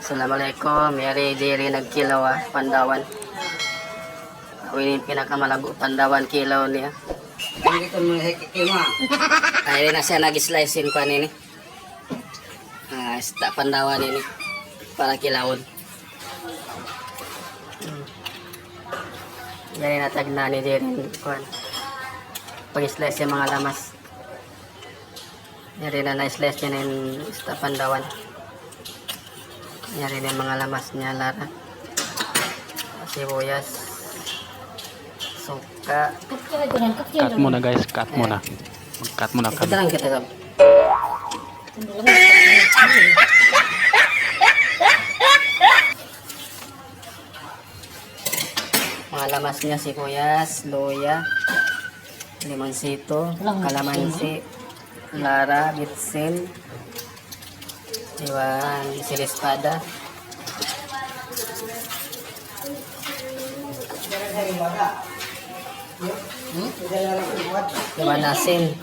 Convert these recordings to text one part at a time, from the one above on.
Assalamualaikum. Yari diri nagkilaw ah, pandawan. Awin pinakamalago pandawan kilaw niya. Ko mo hikima. Ay na siya nag-slice in pa nini. Ah, ista pandawan ini para kilawon. Yari na tagna ni diri kuan. Pag-slice yung mga lamas. Yari na na-slice niya ng ista pandawan. Yari na yung mga lamas niya lara. Sibuyas. Suka. Cut muna guys, cut muna. Mag-cut muna Kita kami. lang kita Gab. Mga lamas niya sibuyas, loya, limonsito, kalamansi, lara, bitsin, iwan, silispada, iwan asin.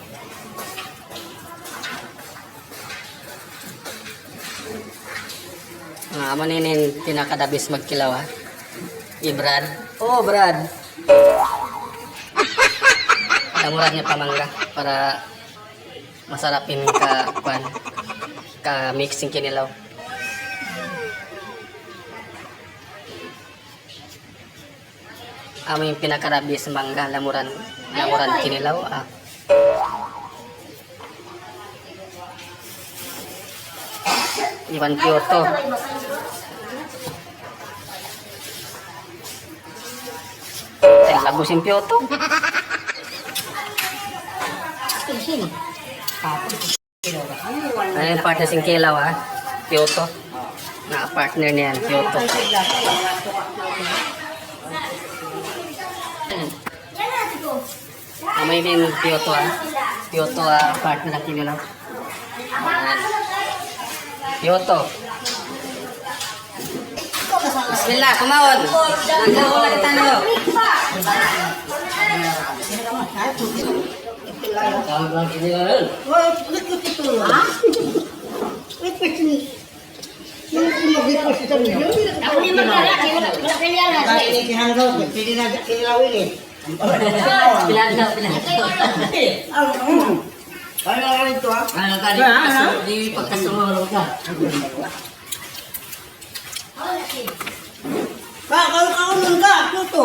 Ah, amo ninin pinakadabis magkilaw ha. I Brad. Oh, Brad. Tamuran niya pamangga para masarapin ka kwan ka mixing kinilaw. Amo yung pinakadabis mangga lamuran lamuran kinilaw. Ah. Iwan Kyoto. Ay, lagos yung Kyoto. Ayun, partner sing Kilaw, ha? Kyoto. Na-partner niyan, Kyoto. Amay din Kyoto, ha? Kyoto, ha? Partner ng Kilaw. Ayan. Kyoto. Bismillah, kumawon. Nagkaw na kita nyo. Dahil ikihanggaw, pwede na kilawin eh. Pilan daw, pilan. Ano rin ito ah? Ano ka, di pagkasu- di pagkasunod ka. Ba, kalau kau nungga, tuto.